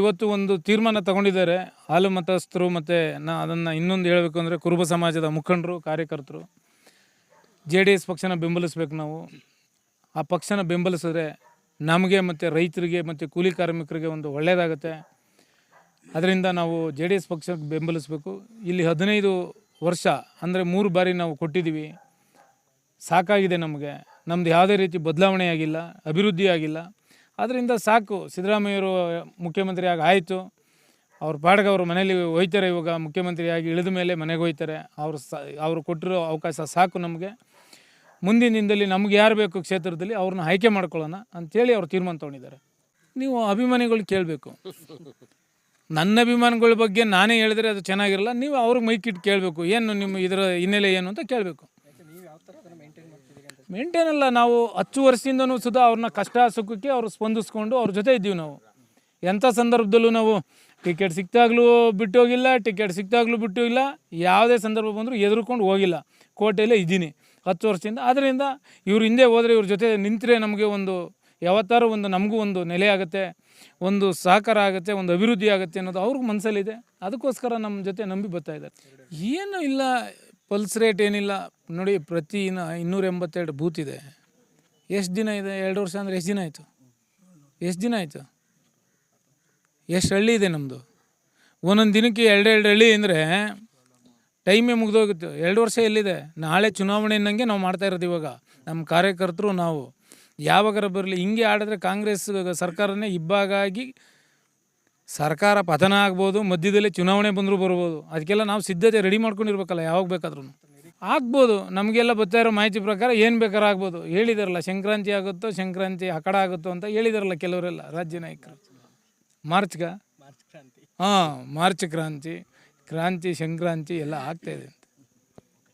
ಇವತ್ತು ಒಂದು ತೀರ್ಮಾನ ತಗೊಂಡಿದ್ದಾರೆ. ಹಾಲು ಮತಸ್ಥರು ಮತ್ತು ನಾ ಅದನ್ನು ಇನ್ನೊಂದು ಹೇಳಬೇಕು ಅಂದರೆ ಕುರುಬ ಸಮಾಜದ ಮುಖಂಡರು, ಕಾರ್ಯಕರ್ತರು. ಜೆ ಡಿ ಎಸ್ ಪಕ್ಷನ ಬೆಂಬಲಿಸ್ಬೇಕು ನಾವು. ಆ ಪಕ್ಷನ ಬೆಂಬಲಿಸಿದ್ರೆ ನಮಗೆ ಮತ್ತು ರೈತರಿಗೆ ಮತ್ತು ಕೂಲಿ ಕಾರ್ಮಿಕರಿಗೆ ಒಂದು ಒಳ್ಳೆಯದಾಗುತ್ತೆ ಅದರಿಂದ ನಾವು ಜೆ ಡಿ ಎಸ್ ಪಕ್ಷಕ್ಕೆ ಬೆಂಬಲಿಸಬೇಕು. ಇಲ್ಲಿ ಹದಿನೈದು ವರ್ಷ ಅಂದರೆ ಮೂರು ಬಾರಿ ನಾವು ಕೊಟ್ಟಿದ್ದೀವಿ. ಸಾಕಾಗಿದೆ ನಮಗೆ. ನಮ್ದು ಯಾವುದೇ ರೀತಿ ಬದಲಾವಣೆ ಆಗಿಲ್ಲ, ಅಭಿವೃದ್ಧಿ ಆಗಿಲ್ಲ. ಅದರಿಂದ ಸಾಕು. ಸಿದ್ದರಾಮಯ್ಯವರು ಮುಖ್ಯಮಂತ್ರಿಯಾಗಿ ಆಯಿತು ಅವ್ರ ಪಾಡ್ಗೆ ಅವ್ರ ಮನೇಲಿ ಹೋಯ್ತಾರೆ. ಇವಾಗ ಮುಖ್ಯಮಂತ್ರಿಯಾಗಿ ಇಳಿದ ಮೇಲೆ ಮನೆಗೆ ಹೋಯ್ತಾರೆ. ಅವ್ರು ಸ, ಅವರು ಕೊಟ್ಟಿರೋ ಅವಕಾಶ ಸಾಕು ನಮಗೆ. ಮುಂದಿನ ದಿನದಲ್ಲಿ ನಮ್ಗೆ ಯಾರು ಬೇಕು ಕ್ಷೇತ್ರದಲ್ಲಿ ಅವ್ರನ್ನ ಆಯ್ಕೆ ಮಾಡ್ಕೊಳ್ಳೋಣ ಅಂಥೇಳಿ ಅವ್ರು ತೀರ್ಮಾನ ತೊಗೊಂಡಿದ್ದಾರೆ. ನೀವು ಅಭಿಮಾನಿಗಳು ಕೇಳಬೇಕು. ನನ್ನ ಅಭಿಮಾನಿಗಳ ಬಗ್ಗೆ ನಾನೇ ಹೇಳಿದ್ರೆ ಅದು ಚೆನ್ನಾಗಿರಲ್ಲ. ನೀವು ಅವ್ರಿಗೆ ಮೈಕಿಟ್ಟು ಕೇಳಬೇಕು. ಏನು ನಿಮ್ಮ ಇದರ ಹಿನ್ನೆಲೆ ಏನು ಅಂತ ಕೇಳಬೇಕು. ಮೇಂಟೈನ್ ಅಲ್ಲ ನಾವು ಹತ್ತು ವರ್ಷದಿಂದನೂ ಸುಧಾ ಅವ್ರನ್ನ ಕಷ್ಟ ಸುಖಕ್ಕೆ ಅವ್ರು ಸ್ಪಂದಿಸ್ಕೊಂಡು ಅವ್ರ ಜೊತೆ ಇದ್ದೀವಿ ನಾವು. ಎಂಥ ಸಂದರ್ಭದಲ್ಲೂ ನಾವು ಟಿಕೆಟ್ ಸಿಕ್ತಾಗ್ಲೂ ಬಿಟ್ಟು ಹೋಗಿಲ್ಲ, ಟಿಕೆಟ್ ಸಿಕ್ತಾಗ್ಲೂ ಬಿಟ್ಟು ಹೋಗಿಲ್ಲ, ಯಾವುದೇ ಸಂದರ್ಭ ಬಂದರೂ ಎದುರ್ಕೊಂಡು ಹೋಗಿಲ್ಲ. ಕೋಟೆಯಲ್ಲೇ ಇದ್ದೀನಿ ಹತ್ತು ವರ್ಷದಿಂದ. ಆದ್ದರಿಂದ ಇವ್ರು ಹಿಂದೆ ಹೋದರೆ ಇವ್ರ ಜೊತೆ ನಿಂತರೆ ನಮಗೆ ಒಂದು ಯಾವತ್ತಾರು ಒಂದು ನಮಗೂ ಒಂದು ನೆಲೆ ಆಗುತ್ತೆ, ಒಂದು ಸಹಕಾರ ಆಗುತ್ತೆ, ಒಂದು ಅಭಿವೃದ್ಧಿ ಆಗುತ್ತೆ ಅನ್ನೋದು ಅವ್ರಿಗೆ ಮನಸ್ಸಲ್ಲಿದೆ. ಅದಕ್ಕೋಸ್ಕರ ನಮ್ಮ ಜೊತೆ ನಂಬಿ ಬರ್ತಾ ಇದ್ದಾರೆ. ಏನು ಇಲ್ಲ ಪಲ್ಸ್ ರೇಟ್ ಏನಿಲ್ಲ. ನೋಡಿ, ಪ್ರತಿ ಇನ್ನು ಇನ್ನೂರ ಎಂಬತ್ತೆರಡು ಬೂತ್ ಇದೆ. ಎಷ್ಟು ದಿನ ಇದೆ? ಎರಡು ವರ್ಷ ಅಂದರೆ ಎಷ್ಟು ದಿನ ಆಯಿತು? ಎಷ್ಟು ದಿನ ಆಯಿತು? ಎಷ್ಟು ಹಳ್ಳಿ ಇದೆ ನಮ್ಮದು ಒಂದೊಂದು ದಿನಕ್ಕೆ ಎರಡು ಎರಡು ಹಳ್ಳಿ ಅಂದರೆ ಟೈಮೇ ಮುಗಿದೋಗಿತ್ತು. ಎರಡು ವರ್ಷ ಎಲ್ಲಿದೆ? ನಾಳೆ ಚುನಾವಣೆ ಅನ್ನಂಗೆ ನಾವು ಮಾಡ್ತಾ ಇರೋದು ಇವಾಗ. ನಮ್ಮ ಕಾರ್ಯಕರ್ತರು, ನಾವು ಯಾವಾಗಾರ ಬರಲಿ, ಹಿಂಗೆ ಆಡಿದ್ರೆ ಕಾಂಗ್ರೆಸ್ ಸರ್ಕಾರನೇ ಇಬ್ಬಾಗಾಗಿ ಸರ್ಕಾರ ಪತನ ಆಗ್ಬೋದು ಮಧ್ಯದಲ್ಲಿ ಚುನಾವಣೆ ಬಂದರೂ ಬರ್ಬೋದು. ಅದಕ್ಕೆಲ್ಲ ನಾವು ಸಿದ್ಧತೆ ರೆಡಿ ಮಾಡ್ಕೊಂಡಿರ್ಬೇಕಲ್ಲ ಯಾವಾಗ ಬೇಕಾದ್ರೂ ಆಗ್ಬೋದು ನಮಗೆಲ್ಲ ಬರ್ತಾ ಇರೋ ಮಾಹಿತಿ ಪ್ರಕಾರ ಏನು ಬೇಕಾದ್ರೂ ಆಗ್ಬೋದು. ಹೇಳಿದಾರಲ್ಲ ಸಂಕ್ರಾಂತಿ ಆಗುತ್ತೋ ಸಂಕ್ರಾಂತಿ ಹಕಡ ಆಗುತ್ತೋ ಅಂತ ಹೇಳಿದಾರಲ್ಲ ಕೆಲವರೆಲ್ಲ ರಾಜ್ಯ ನಾಯಕರು. ಮಾರ್ಚ್ಗ? ಹಾಂ ಮಾರ್ಚ್ ಕ್ರಾಂತಿ ಕ್ರಾಂತಿ ಸಂಕ್ರಾಂತಿ ಎಲ್ಲ ಆಗ್ತಾಯಿದೆ